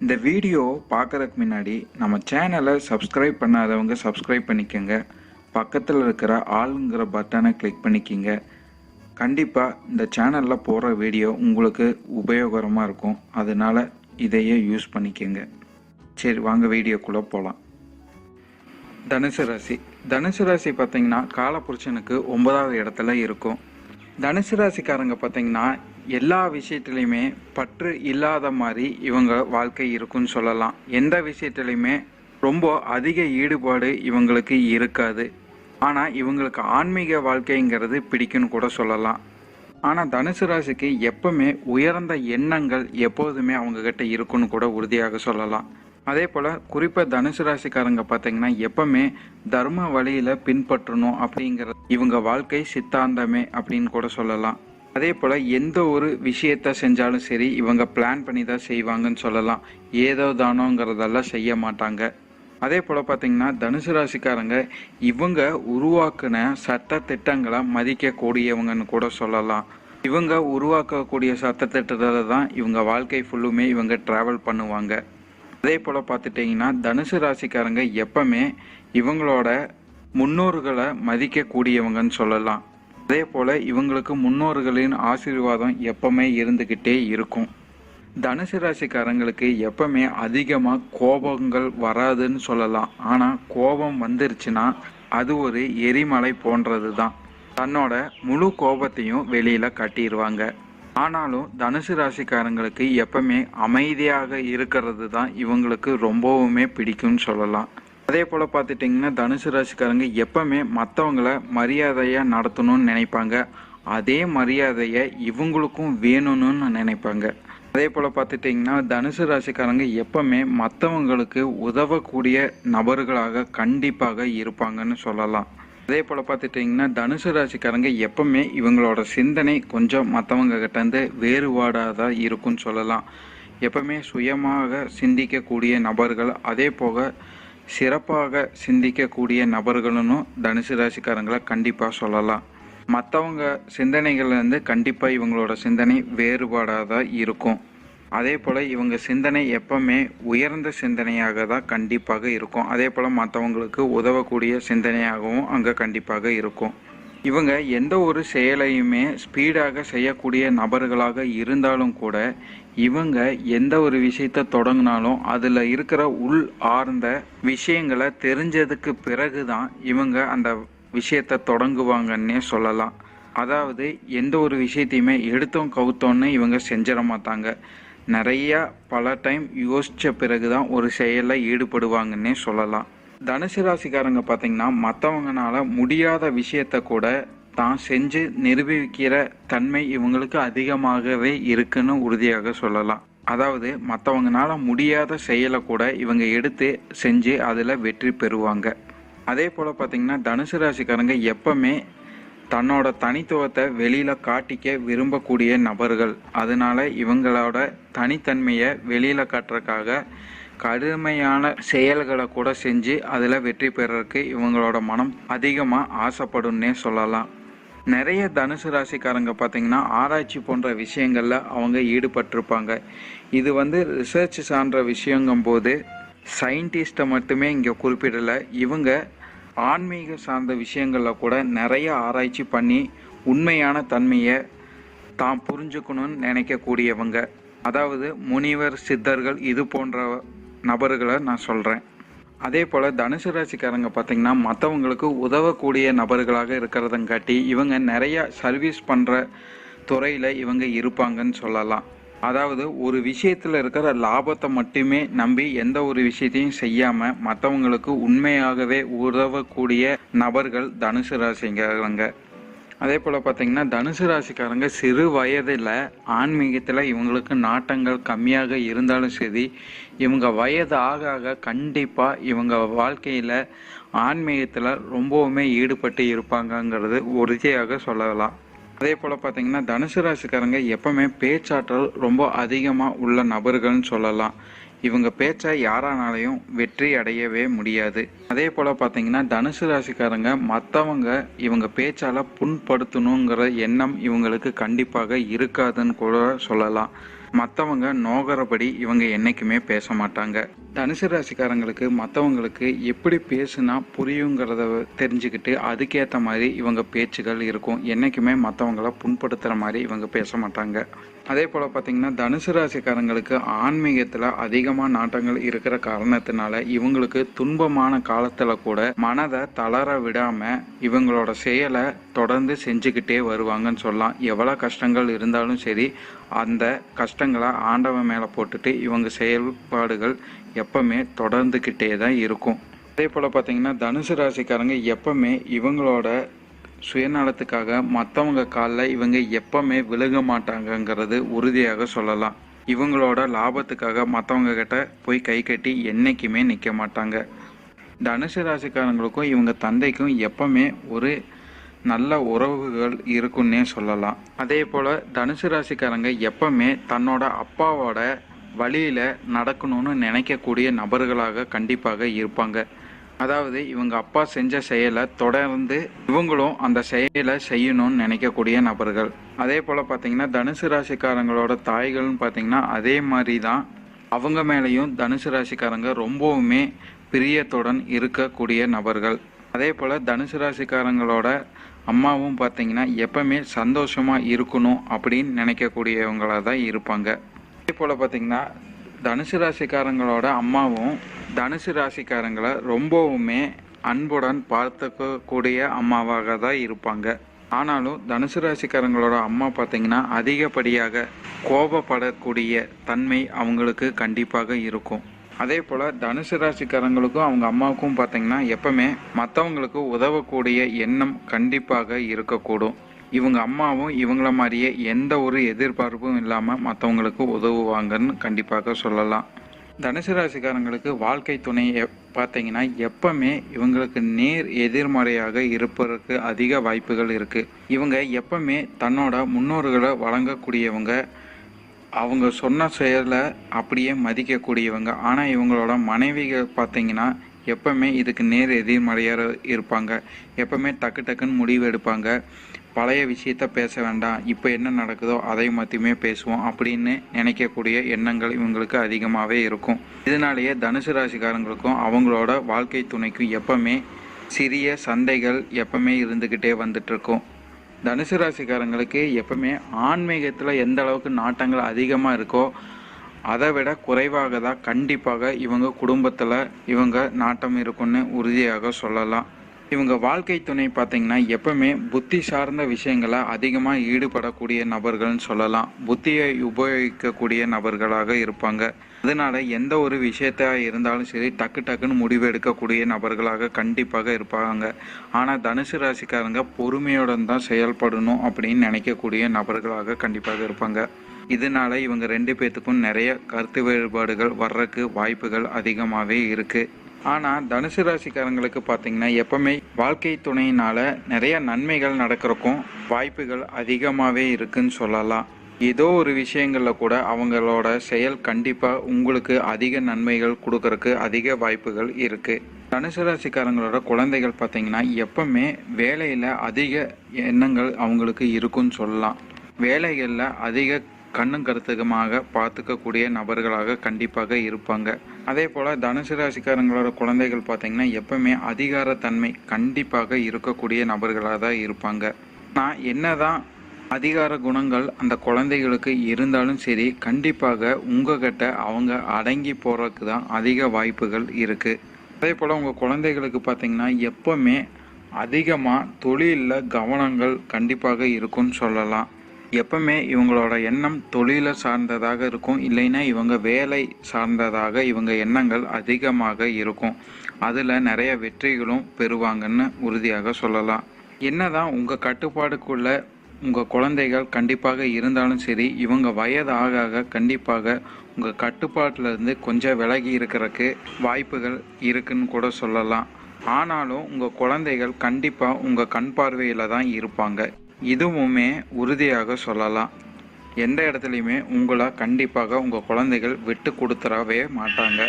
இந்த வீடியோ பார்க்கறதுக்கு முன்னாடி நம்ம சேனலை சப்ஸ்கிரைப் பண்ணாதவங்க சப்ஸ்கிரைப் பண்ணிக்கோங்க. பக்கத்தில் இருக்கிற ஆளுங்கிற பட்டனை கிளிக் பண்ணிக்கிங்க. கண்டிப்பாக இந்த சேனலில் போகிற வீடியோ உங்களுக்கு உபயோகரமாக இருக்கும். அதனால் இதையே யூஸ் பண்ணிக்கோங்க. சரி வாங்க வீடியோக்குள்ளே போகலாம் தனுசு ராசி. தனுசு ராசி பார்த்தீங்கன்னா காலப்புருஷனுக்கு ஒன்பதாவது இடத்துல இருக்கும். தனுசு ராசிக்காரங்க பார்த்தீங்கன்னா எல்லா விஷயத்துலையுமே பற்று இல்லாத மாதிரி இவங்க வாழ்க்கை இருக்குன்னு சொல்லலாம். எந்த விஷயத்துலையுமே ரொம்ப அதிக ஈடுபாடு இவங்களுக்கு இருக்காது. ஆனால் இவங்களுக்கு ஆன்மீக வாழ்க்கைங்கிறது பிடிக்குன்னு கூட சொல்லலாம். ஆனால் தனுசு ராசிக்கு எப்பவுமே உயர்ந்த எண்ணங்கள் எப்போதுமே அவங்கக்கிட்ட இருக்குன்னு கூட உறுதியாக சொல்லலாம். அதே போல் குறிப்பாக தனுசு ராசிக்காரங்க பார்த்தீங்கன்னா எப்பவுமே தர்ம வழியில் பின்பற்றணும் அப்படிங்கிறது இவங்க வாழ்க்கை சித்தாந்தமே அப்படின்னு கூட சொல்லலாம். அதே போல் எந்த ஒரு விஷயத்த செஞ்சாலும் சரி இவங்க பிளான் பண்ணி தான் செய்வாங்கன்னு சொல்லலாம். ஏதோ தானோங்கிறதெல்லாம் செய்ய மாட்டாங்க. அதே போல் பார்த்தீங்கன்னா தனுசு ராசிக்காரங்க இவங்க உருவாக்குன சட்ட திட்டங்களை மதிக்கக்கூடியவங்கன்னு கூட சொல்லலாம். இவங்க உருவாக்கக்கூடிய சட்ட திட்டத்தில் தான் இவங்க வாழ்க்கை ஃபுல்லுமே இவங்க ட்ராவல் பண்ணுவாங்க. அதே போல் பார்த்துட்டிங்கன்னா தனுசு ராசிக்காரங்க எப்பவுமே இவங்களோட முன்னோர்களை மதிக்கக்கூடியவங்கன்னு சொல்லலாம். அதே போல் இவங்களுக்கு முன்னோர்களின் ஆசீர்வாதம் எப்பவுமே இருந்துக்கிட்டே இருக்கும். தனுசு ராசிக்காரங்களுக்கு எப்பவுமே அதிகமாக கோபங்கள் வராதுன்னு சொல்லலாம். ஆனால் கோபம் வந்துருச்சுன்னா அது ஒரு எரிமலை போன்றது தான் தன்னோட முழு கோபத்தையும் வெளியில் கட்டிடுவாங்க ஆனாலும் தனுசு ராசிக்காரங்களுக்கு எப்பவுமே அமைதியாக இருக்கிறது தான் இவங்களுக்கு ரொம்பவுமே பிடிக்கும்னு சொல்லலாம். அதே போல் பார்த்துட்டிங்கன்னா தனுசு ராசிக்காரங்க எப்பவுமே மற்றவங்கள மரியாதையாக நடத்தணும்னு நினைப்பாங்க. அதே மரியாதையை இவங்களுக்கும் வேணும்னு நினைப்பாங்க. அதே போல் பார்த்துட்டிங்கன்னா தனுசு ராசிக்காரங்க எப்பவுமே மற்றவங்களுக்கு உதவக்கூடிய நபர்களாக கண்டிப்பாக இருப்பாங்கன்னு சொல்லலாம். அதே போல் பார்த்துட்டிங்கன்னா தனுசு ராசிக்காரங்க எப்பவுமே இவங்களோட சிந்தனை கொஞ்சம் மற்றவங்க கிட்டேருந்து வேறுபாடாக தான் இருக்கும்னு சொல்லலாம். எப்பவுமே சுயமாக சிந்திக்கக்கூடிய நபர்கள் அதே போக சிறப்பாக சிந்திக்கக்கூடிய நபர்களும் தனுசு ராசிக்காரங்களை கண்டிப்பாக சொல்லலாம். மற்றவங்க சிந்தனைகள்லேருந்து கண்டிப்பாக இவங்களோட சிந்தனை வேறுபாடாக தான் இருக்கும். அதே போல் இவங்க சிந்தனை எப்பவுமே உயர்ந்த சிந்தனையாக தான் கண்டிப்பாக இருக்கும். அதே போல் மற்றவங்களுக்கு உதவக்கூடிய சிந்தனையாகவும் அங்கே கண்டிப்பாக இருக்கும். இவங்க எந்த ஒரு செயலையுமே ஸ்பீடாக செய்யக்கூடிய நபர்களாக இருந்தாலும் கூட இவங்க எந்த ஒரு விஷயத்த தொடங்கினாலும் அதில் இருக்கிற உள் ஆர்ந்த விஷயங்களை தெரிஞ்சதுக்கு பிறகு தான் இவங்க அந்த விஷயத்த தொடங்குவாங்கன்னே சொல்லலாம். அதாவது எந்த ஒரு விஷயத்தையுமே எடுத்தோம் கவுத்தோன்னு இவங்க செஞ்சிட மாட்டாங்க. நிறையா பல டைம் யோசித்த பிறகு தான் ஒரு செயலில் ஈடுபடுவாங்கன்னே சொல்லலாம். தனுசு ராசிக்காரங்க பார்த்தீங்கன்னா மற்றவங்கனால முடியாத விஷயத்த கூட தான் செஞ்சு நிரூபிக்கிற தன்மை இவங்களுக்கு அதிகமாகவே இருக்குன்னு உறுதியாக சொல்லலாம். அதாவது மற்றவங்கனால முடியாத செயலை கூட இவங்க எடுத்து செஞ்சு அதில் வெற்றி பெறுவாங்க. அதே போல் பார்த்தீங்கன்னா தனுசு ராசிக்காரங்க எப்பவுமே தன்னோட தனித்துவத்தை வெளியில் காட்டிக்க விரும்பக்கூடிய நபர்கள். அதனால இவங்களோட தனித்தன்மையை வெளியில் காட்டுறதுக்காக கடுமையான செயல்களை கூட செஞ்சு அதில் வெற்றி பெறறதுக்கு இவங்களோட மனம் அதிகமாக ஆசைப்படும்னே சொல்லலாம். நிறைய தனுசு ராசிக்காரங்க பார்த்தீங்கன்னா ஆராய்ச்சி போன்ற விஷயங்களில் அவங்க ஈடுபட்டிருப்பாங்க. இது வந்து ரிசர்ச் சார்ந்த விஷயங்கும்போது சயின்டிஸ்ட்டை மட்டுமே இங்கே குறிப்பிடலை. இவங்க ஆன்மீக சார்ந்த விஷயங்களில் கூட நிறைய ஆராய்ச்சி பண்ணி உண்மையான தன்மையை தான் புரிஞ்சுக்கணும்னு நினைக்கக்கூடியவங்க. அதாவது முனிவர் சித்தர்கள் இது போன்ற நபர்களை நான் சொல்கிறேன் அதே போல் தனுசு ராசிக்காரங்க பார்த்திங்கன்னா மற்றவங்களுக்கு உதவக்கூடிய நபர்களாக இருக்கிறதங்காட்டி இவங்க நிறையா சர்வீஸ் பண்ணுற துறையில் இவங்க இருப்பாங்கன்னு சொல்லலாம். அதாவது ஒரு விஷயத்தில் இருக்கிற லாபத்தை மட்டுமே நம்பி எந்த ஒரு விஷயத்தையும் செய்யாமல் மற்றவங்களுக்கு உண்மையாகவே உதவக்கூடிய நபர்கள் தனுசு ராசிங்கிறவங்க அதே போல் பார்த்தீங்கன்னா தனுசு ராசிக்காரங்க சிறு வயதில் ஆன்மீகத்தில் இவங்களுக்கு நாட்டங்கள் கம்மியாக இருந்தாலும் சரி இவங்க வயது ஆக ஆக கண்டிப்பாக இவங்க வாழ்க்கையில் ஆன்மீகத்தில் ரொம்பவுமே ஈடுபட்டு இருப்பாங்கங்கிறது உறுதியாக சொல்லலாம். அதே போல் பார்த்தீங்கன்னா தனுசு ராசிக்காரங்க எப்பவுமே பேச்சாற்றல் ரொம்ப அதிகமாக உள்ள நபர்கள்னு சொல்லலாம். இவங்க பேச்சை யாரானாலையும் வெற்றி அடையவே முடியாது. அதே போல் பார்த்தீங்கன்னா தனுசு ராசிக்காரங்க மற்றவங்க இவங்க பேச்சால் புண்படுத்தணுங்கிற எண்ணம் இவங்களுக்கு கண்டிப்பாக இருக்காதுன்னு கூட சொல்லலாம். மற்றவங்க நோகிறபடி இவங்க என்றைக்குமே பேச மாட்டாங்க. தனுசு ராசிக்காரங்களுக்கு மற்றவங்களுக்கு எப்படி பேசுனா புரியுங்கிறத தெரிஞ்சுக்கிட்டு அதுக்கேற்ற மாதிரி இவங்க பேச்சுகள் இருக்கும். என்றைக்குமே மற்றவங்கள புண்படுத்துகிற மாதிரி இவங்க பேச மாட்டாங்க. அதே போல் பார்த்தீங்கன்னா தனுசு ராசிக்காரங்களுக்கு ஆன்மீகத்தில் அதிகமாக நாட்டங்கள் இருக்கிற காரணத்தினால இவங்களுக்கு துன்பமான காலத்தில் கூட மனதை தளர விடாமல் இவங்களோட செயலை தொடர்ந்து செஞ்சுக்கிட்டே வருவாங்கன்னு சொல்லலாம். எவ்வளோ கஷ்டங்கள் இருந்தாலும் சரி அந்த கஷ்டங்களை ஆண்டவன் மேலே போட்டுட்டு இவங்க செயல்பாடுகள் எப்பவுமே தொடர்ந்துக்கிட்டே தான் இருக்கும். அதே போல் பார்த்தீங்கன்னா தனுசு ராசிக்காரங்க எப்பவுமே இவங்களோட சுயநலத்துக்காக மற்றவங்க காலில் இவங்க எப்பவுமே விழுக மாட்டாங்கங்கிறது உறுதியாக சொல்லலாம். இவங்களோட லாபத்துக்காக மற்றவங்க கிட்ட போய் கை கட்டி என்றைக்குமே நிற்க மாட்டாங்க. தனுசு ராசிக்காரங்களுக்கும் இவங்க தந்தைக்கும் எப்பவுமே ஒரு நல்ல உறவுகள் இருக்குன்னே சொல்லலாம். அதே போல் தனுசு ராசிக்காரங்க எப்பவுமே தன்னோட அப்பாவோட வழியில் நடக்கணும்னு நினைக்கக்கூடிய நபர்களாக கண்டிப்பாக இருப்பாங்க. அதாவது இவங்க அப்பா செஞ்ச செயலை தொடர்ந்து இவங்களும் அந்த செயலை செய்யணும்னு நினைக்கக்கூடிய நபர்கள். அதே போல் பார்த்தீங்கன்னா தனுசு ராசிக்காரங்களோட தாய்கள்னு பார்த்தீங்கன்னா அதே மாதிரி தான் அவங்க மேலேயும் தனுசு ராசிக்காரங்க ரொம்பவுமே பிரியத்துடன் இருக்கக்கூடிய நபர்கள். அதே போல் தனுசு ராசிக்காரங்களோட அம்மாவும் பார்த்தீங்கன்னா எப்பவுமே சந்தோஷமாக இருக்கணும் அப்படின்னு நினைக்கக்கூடியவங்களாக தான் இருப்பாங்க. அதே போல் பார்த்தீங்கன்னா தனுசு ராசிக்காரங்களோட அம்மாவும் தனுசு ராசிக்காரங்களை ரொம்பவுமே அன்புடன் பார்த்துக்கக்கூடிய அம்மாவாக தான் இருப்பாங்க. ஆனாலும் தனுசு ராசிக்காரங்களோட அம்மா பார்த்தீங்கன்னா அதிகப்படியாக கோபப்படக்கூடிய தன்மை அவங்களுக்கு கண்டிப்பாக இருக்கும். அதே போல் தனுசு ராசிக்காரங்களுக்கும் அவங்க அம்மாவுக்கும் பார்த்தீங்கன்னா எப்பவுமே மற்றவங்களுக்கு உதவக்கூடிய எண்ணம் கண்டிப்பாக இருக்கக்கூடும். இவங்க அம்மாவும் இவங்கள மாதிரியே எந்த ஒரு எதிர்பார்ப்பும் இல்லாமல் மற்றவங்களுக்கு உதவுவாங்கன்னு கண்டிப்பாக சொல்லலாம். தனுசு ராசிக்காரங்களுக்கு வாழ்க்கை துணை பார்த்தீங்கன்னா எப்பவுமே இவங்களுக்கு நேர் எதிர்மறையாக இருப்பதற்கு அதிக வாய்ப்புகள் இருக்குது இவங்க எப்பவுமே தன்னோட முன்னோர்களை வழங்கக்கூடியவங்க. அவங்க சொன்ன செயலை அப்படியே மதிக்கக்கூடியவங்க. ஆனால் இவங்களோட மனைவிகள் பார்த்தீங்கன்னா எப்பவுமே இதுக்கு நேர் எதிர்மறையாக இருப்பாங்க. எப்பவுமே டக்கு டக்குன்னு முடிவு எடுப்பாங்க. பழைய விஷயத்த பேச வேண்டாம். இப்போ என்ன நடக்குதோ அதை மட்டுமே பேசுவோம் அப்படின்னு நினைக்கக்கூடிய எண்ணங்கள் இவங்களுக்கு அதிகமாகவே இருக்கும். இதனாலேயே தனுசு ராசிக்காரங்களுக்கும் அவங்களோட வாழ்க்கை துணைக்கும் எப்பவுமே சிறிய சந்தைகள் எப்பவுமே இருந்துக்கிட்டே வந்துட்டுருக்கும். தனுசு ராசிக்காரங்களுக்கு எப்பவுமே ஆன்மீகத்தில் எந்த அளவுக்கு நாட்டங்கள் அதிகமாக இருக்கோ அதை விட குறைவாக தான் கண்டிப்பாக இவங்க குடும்பத்தில் இவங்க நாட்டம் இருக்குன்னு உறுதியாக சொல்லலாம். இவங்க வாழ்க்கை துணை பார்த்தீங்கன்னா எப்பவுமே புத்தி சார்ந்த விஷயங்களை அதிகமாக ஈடுபடக்கூடிய நபர்கள்னு சொல்லலாம். புத்தியை உபயோகிக்கக்கூடிய நபர்களாக இருப்பாங்க. அதனால எந்த ஒரு விஷயத்தா இருந்தாலும் சரி டக்கு டக்குன்னு முடிவு எடுக்கக்கூடிய நபர்களாக கண்டிப்பாக இருப்பாங்க. ஆனால் தனுசு ராசிக்காரங்க பொறுமையுடன் தான் செயல்படணும் அப்படின்னு நினைக்கக்கூடிய நபர்களாக கண்டிப்பாக இருப்பாங்க. இதனால இவங்க ரெண்டு பேர்த்துக்கும் நிறைய கருத்து வேறுபாடுகள் வர்றதுக்கு வாய்ப்புகள் அதிகமாகவே இருக்குது ஆனால் தனுசு ராசிக்காரங்களுக்கு பார்த்தீங்கன்னா எப்பவுமே வாழ்க்கை துணையினால நிறைய நன்மைகள் நடக்கிறக்கும் வாய்ப்புகள் அதிகமாகவே இருக்குன்னு சொல்லலாம். ஏதோ ஒரு விஷயங்களில் கூட அவங்களோட செயல் கண்டிப்பாக உங்களுக்கு அதிக நன்மைகள் கொடுக்கறக்கு அதிக வாய்ப்புகள் இருக்குது தனுசு ராசிக்காரங்களோட குழந்தைகள் பார்த்தீங்கன்னா எப்பவுமே வேலையில் அதிக எண்ணங்கள் அவங்களுக்கு இருக்குன்னு சொல்லலாம். வேலைகளில் அதிக கண்ணும் கருத்துக்கமாக பார்த்துக்கக்கூடிய நபர்களாக கண்டிப்பாக இருப்பாங்க. அதே போல் தனுசு ராசிக்காரங்களோட குழந்தைகள் பார்த்தீங்கன்னா எப்பவுமே அதிகாரத்தன்மை கண்டிப்பாக இருக்கக்கூடிய நபர்களாக தான் இருப்பாங்க. நான் என்னதான் அதிகார குணங்கள் அந்த குழந்தைகளுக்கு இருந்தாலும் சரி கண்டிப்பாக உங்ககிட்ட அவங்க அடங்கி போகிறதுக்கு தான் அதிக வாய்ப்புகள் இருக்குது அதே போல் உங்கள் குழந்தைகளுக்கு பார்த்தீங்கன்னா எப்போவுமே அதிகமாக தொழிலில் கவனங்கள் கண்டிப்பாக இருக்கும்னு சொல்லலாம். எப்பவுமே இவங்களோட எண்ணம் தொழிலை சார்ந்ததாக இருக்கும் இல்லைன்னா இவங்க வேலை சார்ந்ததாக இவங்க எண்ணங்கள் அதிகமாக இருக்கும். அதில் நிறைய வெற்றிகளும் பெறுவாங்கன்னு உறுதியாக சொல்லலாம். என்னதான் உங்கள் கட்டுப்பாடுக்குள்ள உங்கள் குழந்தைகள் கண்டிப்பாக இருந்தாலும் சரி இவங்க வயது ஆக ஆக கண்டிப்பாக உங்கள் கட்டுப்பாட்டில் இருந்து கொஞ்சம் விலகி இருக்கிறதுக்கு வாய்ப்புகள் இருக்குன்னு கூட சொல்லலாம். ஆனாலும் உங்கள் குழந்தைகள் கண்டிப்பாக உங்கள் கண் பார்வையில் தான் இருப்பாங்க. இதுவுமே உறுதியாக சொல்லலாம். எந்த இடத்துலையுமே உங்களை கண்டிப்பாக உங்கள் குழந்தைகள் விட்டு கொடுத்துடவே மாட்டாங்க.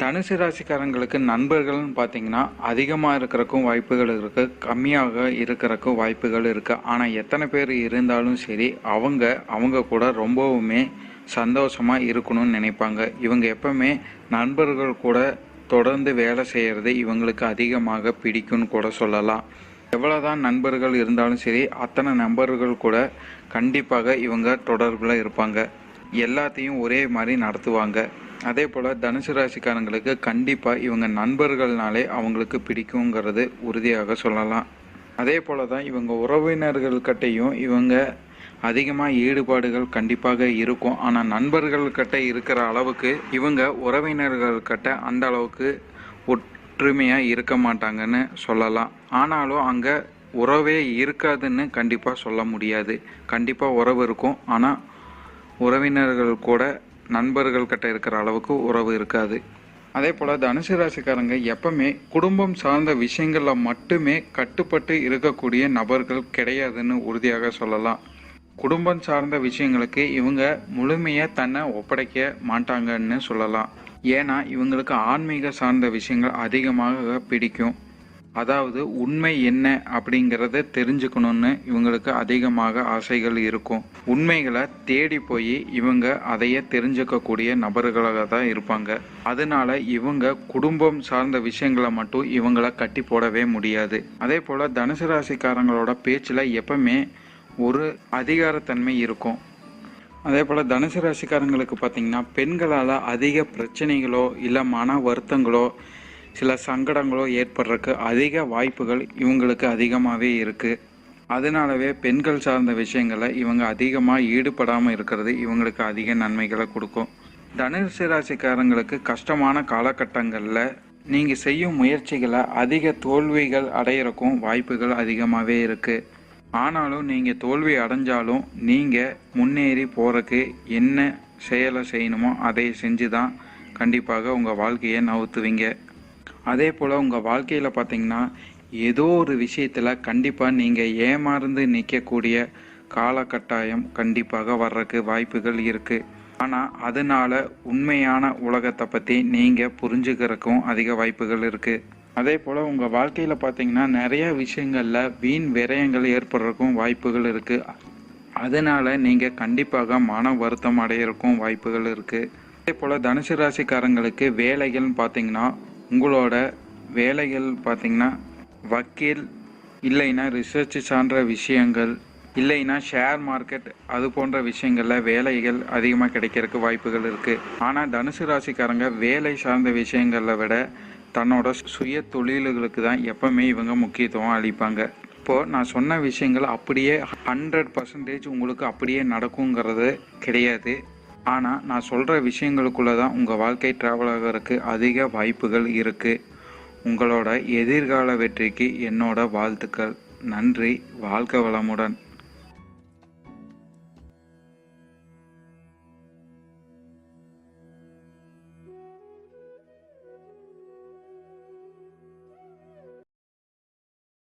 தனுசு ராசிக்காரங்களுக்கு நண்பர்கள்னு பார்த்தீங்கன்னா அதிகமாக இருக்கிறக்கும் வாய்ப்புகள் இருக்குது கம்மியாக இருக்கிறக்கும் வாய்ப்புகள் இருக்குது ஆனால் எத்தனை பேர் இருந்தாலும் சரி அவங்க அவங்க கூட ரொம்பவுமே சந்தோஷமாக இருக்கணும்னு நினைப்பாங்க. இவங்க எப்பவுமே நண்பர்கள் கூட தொடர்ந்து வேலை செய்கிறது இவங்களுக்கு அதிகமாக பிடிக்கும்னு கூட சொல்லலாம். எவ்வளோதான் நண்பர்கள் இருந்தாலும் சரி அத்தனை நண்பர்கள் கூட கண்டிப்பாக இவங்க தொடர்பில் இருப்பாங்க. எல்லாத்தையும் ஒரே மாதிரி நடத்துவாங்க. அதே போல் தனுசு ராசிக்காரங்களுக்கு கண்டிப்பாக இவங்க நண்பர்கள்னாலே அவங்களுக்கு பிடிக்குங்கிறது உறுதியாக சொல்லலாம். அதே போல தான் இவங்க உறவினர்கள்கிட்டையும் இவங்க அதிகமாக ஈடுபாடுகள் கண்டிப்பாக இருக்கும். ஆனால் நண்பர்கள்கிட்ட இருக்கிற அளவுக்கு இவங்க உறவினர்கள்கிட்ட அந்த அளவுக்கு ஒற்றுமையாக இருக்க மாட்டாங்கன்னு சொல்லலாம். ஆனாலும் அங்கே உறவே இருக்காதுன்னு கண்டிப்பாக சொல்ல முடியாது. கண்டிப்பாக உறவு இருக்கும். ஆனால் உறவினர்கள் கூட நண்பர்கள் கிட்ட இருக்கிற அளவுக்கு உறவு இருக்காது. அதே போல் தனுசு ராசிக்காரங்க எப்பவுமே குடும்பம் சார்ந்த விஷயங்களில் மட்டுமே கட்டுப்பட்டு இருக்கக்கூடிய நபர்கள் கிடையாதுன்னு உறுதியாக சொல்லலாம். குடும்பம் சார்ந்த விஷயங்களுக்கு இவங்க முழுமையாக தன்னை ஒப்படைக்க மாட்டாங்கன்னு சொல்லலாம். ஏன்னா இவங்களுக்கு ஆன்மீக சார்ந்த விஷயங்கள் அதிகமாக பிடிக்கும். அதாவது உண்மை என்ன அப்படிங்கிறத தெரிஞ்சுக்கணும்னு இவங்களுக்கு அதிகமாக ஆசைகள் இருக்கும். உண்மைகளை தேடி போய் இவங்க அதையே தெரிஞ்சுக்கக்கூடிய நபர்களாக தான் இருப்பாங்க. அதனால இவங்க குடும்பம் சார்ந்த விஷயங்களை மட்டும் இவங்கள கட்டி போடவே முடியாது. அதே போல தனுசு ராசிக்காரங்களோட பேச்சில் எப்பவுமே ஒரு அதிகாரத்தன்மை இருக்கும். அதே போல் தனுசு ராசிக்காரங்களுக்கு பார்த்தீங்கன்னா பெண்களால் அதிக பிரச்சனைகளோ இல்லை மன வருத்தங்களோ சில சங்கடங்களோ ஏற்படுறதுக்கு அதிக வாய்ப்புகள் இவங்களுக்கு அதிகமாகவே இருக்குது அதனாலவே பெண்கள் சார்ந்த விஷயங்களை இவங்க அதிகமாக ஈடுபடாமல் இருக்கிறது இவங்களுக்கு அதிக நன்மைகளை கொடுக்கும். தனுசு ராசிக்காரங்களுக்கு கஷ்டமான காலகட்டங்களில் நீங்கள் செய்யும் முயற்சிகளை அதிக தோல்விகள் அடையிறக்கும் வாய்ப்புகள் அதிகமாகவே இருக்குது ஆனாலும் நீங்கள் தோல்வி அடைஞ்சாலும் நீங்கள் முன்னேறி போகிறக்கு என்ன செயலை செய்யணுமோ அதை செஞ்சு தான் கண்டிப்பாக உங்கள் வாழ்க்கையை நவுத்துவீங்க. அதே போல் உங்கள் வாழ்க்கையில் பார்த்தீங்கன்னா ஏதோ ஒரு விஷயத்தில் கண்டிப்பாக நீங்கள் ஏமாந்து நிற்கக்கூடிய காலகட்டாயம் கண்டிப்பாக வர்றதுக்கு வாய்ப்புகள் இருக்குது ஆனால் அதனால் உண்மையான உலகத்தை பற்றி நீங்கள் புரிஞ்சுக்கிறதுக்கும் அதிக வாய்ப்புகள் இருக்குது அதே போல் உங்கள் வாழ்க்கையில் பார்த்தீங்கன்னா நிறைய விஷயங்களில் வீண் விரயங்கள் ஏற்படுறதுக்கும் வாய்ப்புகள் இருக்குது அதனால நீங்கள் கண்டிப்பாக மன வருத்தம் அடையிறக்கும் வாய்ப்புகள் இருக்குது அதே போல் தனுசு ராசிக்காரங்களுக்கு வேலைகள்னு பார்த்தீங்கன்னா உங்களோட வேலைகள் பார்த்தீங்கன்னா வக்கீல் இல்லைன்னா ரிசர்ச் சார்ந்த விஷயங்கள் இல்லைன்னா ஷேர் மார்க்கெட் அது போன்ற விஷயங்களில் வேலைகள் அதிகமாக கிடைக்கிறதுக்கு வாய்ப்புகள் இருக்குது ஆனால் தனுசு ராசிக்காரங்க வேலை சார்ந்த விஷயங்களை விட தன்னோட சுய தொழில்களுக்கு தான் எப்பவுமே இவங்க முக்கியத்துவம் அளிப்பாங்க. இப்போது நான் சொன்ன விஷயங்கள் அப்படியே ஹண்ட்ரட் பர்சன்டேஜ் உங்களுக்கு அப்படியே நடக்குங்கிறது கிடையாது. ஆனால் நான் சொல்கிற விஷயங்களுக்குள்ளே தான் உங்கள் வாழ்க்கை ட்ராவல் ஆகிறதுக்கு அதிக வாய்ப்புகள் இருக்குது உங்களோட எதிர்கால வெற்றிக்கு என்னோட வாழ்த்துக்கள். நன்றி. வாழ்க வளமுடன்.